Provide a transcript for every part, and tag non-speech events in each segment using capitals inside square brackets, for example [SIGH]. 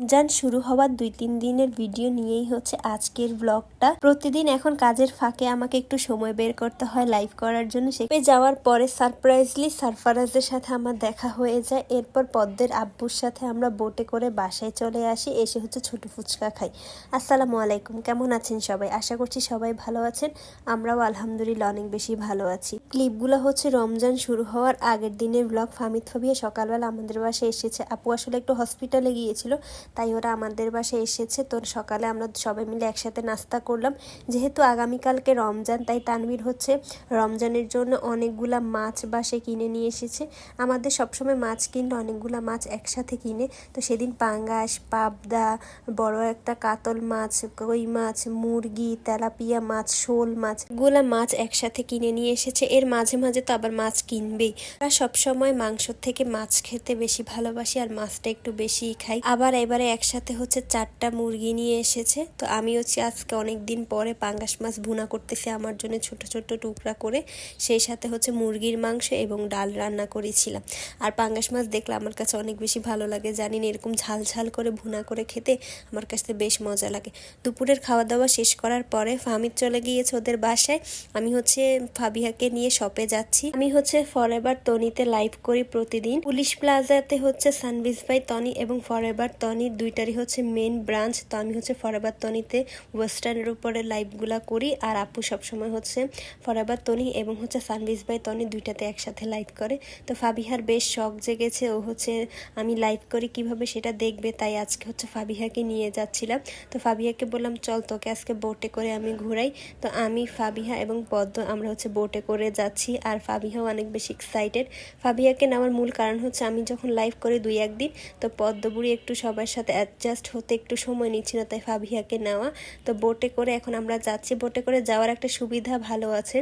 যান শুরু হওয়ার দুই তিন দিনের ভিডিও নিয়েই হচ্ছে আজকের ব্লগটা প্রতিদিন এখন কাজের ফাঁকে আমাকে একটু সময় বের করতে হয় লাইভ করার জন্য। সেখানে যাওয়ার পরে সারপ্রাইজলি সারফারাজের সাথে আমার দেখা হয়ে যায়। এরপর পদ্মের আব্বুর সাথে আমরা বোটে করে বাসায় চলে আসি, এসে হচ্ছে ছোট ফুচকা খাই। আসসালামু আলাইকুম, কেমন আছেন সবাই? আশা করছি সবাই ভালো আছেন। আমরাও আলহামদুলিল্লাহ অনেক বেশি ভালো আছি। ক্লিপগুলো হচ্ছে রমজান শুরু হওয়ার আগের দিনের ব্লগ ফামিদ ফাবিয়া সকালবেলা আমাদের বাসায় এসেছে। আপু আসলে একটু হসপিটালে গিয়েছিল। তাই ওরা আমাদের বাসায় এসেছে। তো সকালে আমরা সবাই মিলে একসাথে নাস্তা করলাম। যেহেতু আগামীকালকে রমজান, তাই তানভীর হচ্ছে রমজানের জন্য অনেকগুলা মাছ বাসে কিনে নিয়ে এসেছে। আমাদের সবসময় মাছ কিনলে অনেকগুলা মাছ একসাথে কিনে। তো সেদিন পাঙ্গাস, পাবদা, বড় একটা কাতল মাছ, কই মাছ, মুরগি, তেলাপিয়া মাছ, শোল মাছগুলা মাছ একসাথে কিনে নিয়ে এসেছে। এর মাঝে মাঝে তো আবার মাছ কিনবেই। আমরা সবসময় মাংসর থেকে মাছ খেতে বেশি ভালোবাসি আর মাছটা একটু বেশি খাই। আবার এবারে একসাথে হচ্ছে চারটা মুরগি নিয়ে এসেছে। তো আমি হচ্ছে আজকে অনেক দিন পরে পাঙ্গাস মাছ ভুনা করতেছি আমার জন্য ছোট ছোট টুকরা করে। সেই সাথে হচ্ছে মুরগির মাংস এবং ডাল রান্না করেছিলাম। আর পাঙ্গাস মাছ দেখলে আমার কাছে অনেক বেশি ভালো লাগে। জানি না এরকম ঝাল ঝাল করে ভুনা করে খেতে আমার কাছে বেশ মজা লাগে। দুপুরের খাওয়া দাওয়া শেষ করার পরে ফামিদ চলে গিয়েছে ওদের বাসায়। আমি হচ্ছে ফাবিহাকে নিয়ে শপে যাচ্ছি। আমি হচ্ছে ফরএভার তনিতে লাইভ করি প্রতিদিন। পুলিশ প্লাজাতে হচ্ছে সানবিজ বাই তনি এবং ফরএভার তনি দুইটারই হচ্ছে মেন ব্রাঞ্চ তো আমি হচ্ছে ফরাবার তনিতে ওয়েস্টার্নের উপরে লাইভগুলা করি, আর আপু সবসময় হচ্ছে ফরাবার তনি এবং হচ্ছে সানবিজ বাই তনি দুইটাতে একসাথে লাইভ করে। তো ফাবিহার বেশ শখ জেগেছে, ও হচ্ছে আমি লাইভ করি কীভাবে সেটা দেখবে, তাই আজকে হচ্ছে ফাবিহাকে নিয়ে যাচ্ছিলাম। তো ফাবিহাকে বললাম, চল তোকে আজকে বোটে করে আমি ঘুরাই। তো আমি, ফাবিহা এবং পদ্ম আমরা হচ্ছে বোটে করে যাচ্ছি, আর ফাবিহাও অনেক বেশি এক্সাইটেড ফাবিহাকে নেওয়ার মূল কারণ হচ্ছে আমি যখন লাইভ করি দুই একদিন, তো পদ্মবুড়ি একটু সবার সাথে অ্যাডজাস্ট হতে একটু সময় নিচ্ছি না, তাই ফাবিহাকে নেওয়া। তো বোটে করে এখন আমরা যাচ্ছি। বোটে করে যাওয়ার একটা সুবিধা ভালো আছে।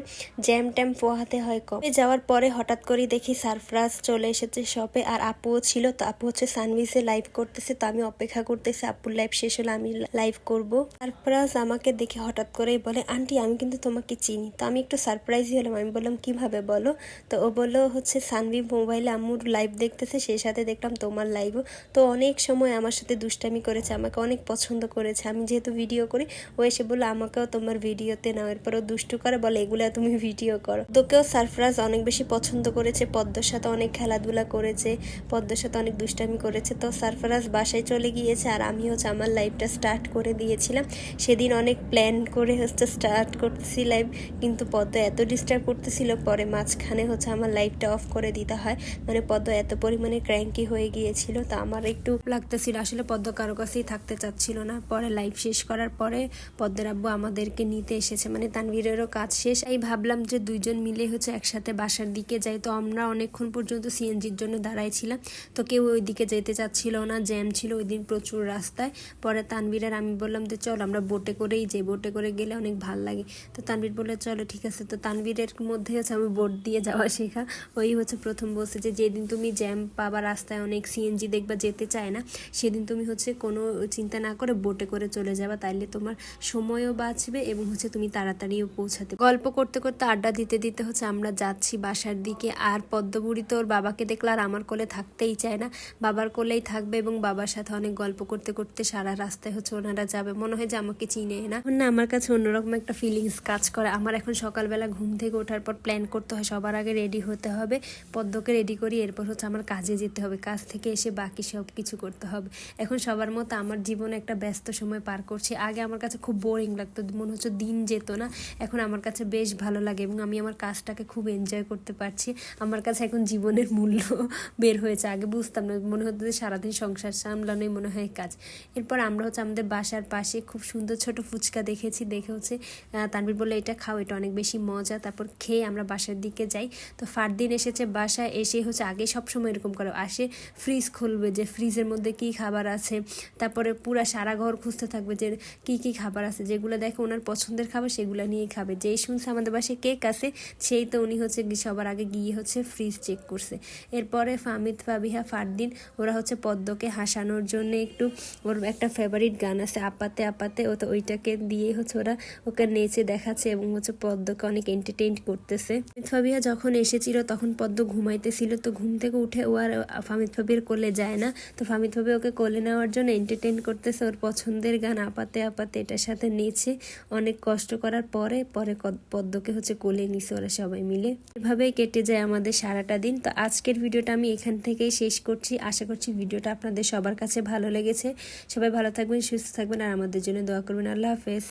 জ্যাম ট্যাম পোহাতে হয় কম। যাওয়ার পরে হঠাৎ করে দেখি সারফরাজ চলে এসেছে শপে আর আপুও ছিল, তো আপু হচ্ছে সানভিসে লাইভ করতেছে, তো আমি অপেক্ষা করতেছি, আপুর লাইভ শেষ হলে আমি লাইভ করব। সারফরাজ আমাকে দেখে হঠাৎ করেই বলে, আন্টি, আমি কিন্তু তোমাকে চিনি। তো আমি একটু সারপ্রাইজই হলাম। আমি বললাম কীভাবে বলো? তো ও বলল, হচ্ছে সানভি মোবাইলে আম্মুর লাইভ দেখতেছে, সেই সাথে দেখলাম তোমার লাইভও তো অনেক সময় আমার সাথে দুষ্টামি করেছে, আমাকে অনেক পছন্দ করেছে। আমি যেহেতু ভিডিও করি, ও এসে বলল, আমাকেও তোমার ভিডিওতে নাও। এরপরও দুষ্টু করে, বলে, এগুলা তুমি ভিডিও করো। তোকেও সারফরাজ অনেক বেশি পছন্দ করেছে, পদ্মর সাথে অনেক খেলাধুলা করেছে, পদ্মর সাথে অনেক দুষ্টামি করেছে। তো সারফরাজ বাসায় চলে গিয়েছে, আর আমি হচ্ছে আমার লাইফটা স্টার্ট করে দিয়েছিলাম। সেদিন অনেক প্ল্যান করে হচ্ছে স্টার্ট করতেছি লাইভ কিন্তু পদ্ম এত ডিস্টার্ব করতেছিল, পরে মাঝখানে হচ্ছে আমার লাইফটা অফ করে দিতে হয়। মানে পদ্ম এত পরিমাণে ক্র্যাঙ্কি হয়ে গিয়েছিল, তো আমার একটু লাগতেছিল। আসলে পদ্ম কারও কাছেই থাকতে চাচ্ছিল না। পরে লাইভ শেষ করার পরে পদ্মের আব্বু আমাদেরকে নিতে এসেছে। মানে তানভীরেরও কাজ শেষ। এই ভাবলাম যে দুইজন মিলে হচ্ছে একসাথে বাসার দিকে যাই। তো আমরা অনেকক্ষণ পর্যন্ত সিএনজির জন্য দাঁড়াইছিলাম তো কেউ ওই দিকে যেতে চাচ্ছিল না। জ্যাম ছিল ওই দিন প্রচুর রাস্তায়। পরে তানভীর আর আমি বললাম যে, চল, আমরা বোটে করেই যাই। বোটে করে গেলে অনেক ভালো লাগে। তো তানভীর বলে চলো, ঠিক আছে। তো তানভীরের মধ্যে হচ্ছে আমি বোট দিয়ে যাওয়া শেখা। ওই হচ্ছে প্রথম বলছে যে, যেদিন তুমি জ্যাম পাবা রাস্তায় অনেক সিএনজি দেখবা যেতে চায় না, সেদিন তুমি হচ্ছে কোনো চিন্তা না করে বোটে করে চলে যাবা, তাইলে তোমার সময়ও বাঁচবে এবং হচ্ছে তুমি তাড়াতাড়িও পৌঁছাতে গল্প করতে করতে আড্ডা দিতে দিতে হচ্ছে আমরা যাচ্ছি বাসার দিকে, আর পদ্মবুড়ি তো ওর বাবাকে দেখলে আর আমার কোলে থাকতেই চায় না। বাবার কোলেই থাকবে এবং বাবার সাথে অনেক গল্প করতে করতে সারা রাস্তায় হচ্ছে ওনারা যাবে। মনে হয় যে আমাকে চিনে না। না আমার কাছে অন্যরকম একটা ফিলিংস কাজ করে। আমার এখন সকালবেলা ঘুম থেকে ওঠার পর প্ল্যান করতে হয়, সবার আগে রেডি হতে হবে, পদ্মকে রেডি করি এরপর হচ্ছে আমার কাজে যেতে হবে। কাজ থেকে এসে বাকি সব কিছু করতে হবে। এখন সবার মতো আমার জীবনে একটা ব্যস্ত সময় পার করছি। আগে আমার কাছে খুব বোরিং লাগতো মনে হচ্ছে দিন যেত না। এখন আমার কাছে বেশ ভালো লাগে এবং আমি আমার কাজটাকে খুব এনজয় করতে পারছি। আমার কাছে এখন জীবনের মূল্য [LAUGHS] বের হয়েছে। আগে বুঝতাম না মনে হতো যে সারাদিন সংসার সামলানোই মনে হয় কাজ। এরপর আমরা হচ্ছে আমাদের বাসার পাশে খুব সুন্দর ছোট ফুচকা দেখেছি দেখে হচ্ছে আহ, তানভীর বলল এটা খাও এটা অনেক বেশি মজা। তারপর খেয়ে আমরা বাসার দিকে যাই। তো ফারদিন এসেছে বাসায় এসে হচ্ছে আগে সবসময় এরকম করে আসে। ফ্রিজ খুলবে যে ফ্রিজের মধ্যে কি খাবার আছে, তারপরে পুরা সারা ঘর খুঁজতে থাকবে যে কি কি খাবার আছে, যেগুলো দেখে ওনার পছন্দের খাবার সেগুলো নিয়েই খাবে। যেই শুনছে আমাদের বাসায় কেক আছে, সেই তো উনি হচ্ছে সবার আগে গিয়ে হচ্ছে ফ্রিজ চেক করছে। এরপরে ফামিদ ফাবিহা, ফারদিন, ওরা হচ্ছে পদ্মকে হাসানোর জন্য একটু ওর একটা ফেভারিট গান আছে, আপাতে আপাতে ও তো ওইটাকে দিয়ে হচ্ছে ওরা ওকে নেচে দেখাচ্ছে এবং হচ্ছে পদ্মকে অনেক এন্টারটেইন করতেছে। ফামিদ ফাবিহা যখন এসেছিল তখন পদ্ম ঘুমাইতেছিল, তো ঘুম থেকে উঠে ও আর ফামিদ ফাবির কোলে যায় না। তো ফামিদ ফাবি ওকে কোলে নেওয়ার জন্য এন্টারটেন করতেছে ওর পছন্দের গান, আপাতে আপাতে এটার সাথে নিয়েছে অনেক কষ্ট করার পরে পরে পদ্মকে হচ্ছে কোলে নিছে ওরা সবাই মিলে। এভাবেই কেটে যায় আমাদের সারাটা দিন। তো আজকের ভিডিওটা আমি এখান থেকেই শেষ করছি। আশা করছি ভিডিওটা আপনাদের সবার কাছে ভালো লেগেছে। সবাই ভালো থাকবেন, সুস্থ থাকবেন আর আমাদের জন্য দোয়া করবেন। আল্লাহ হাফেজ।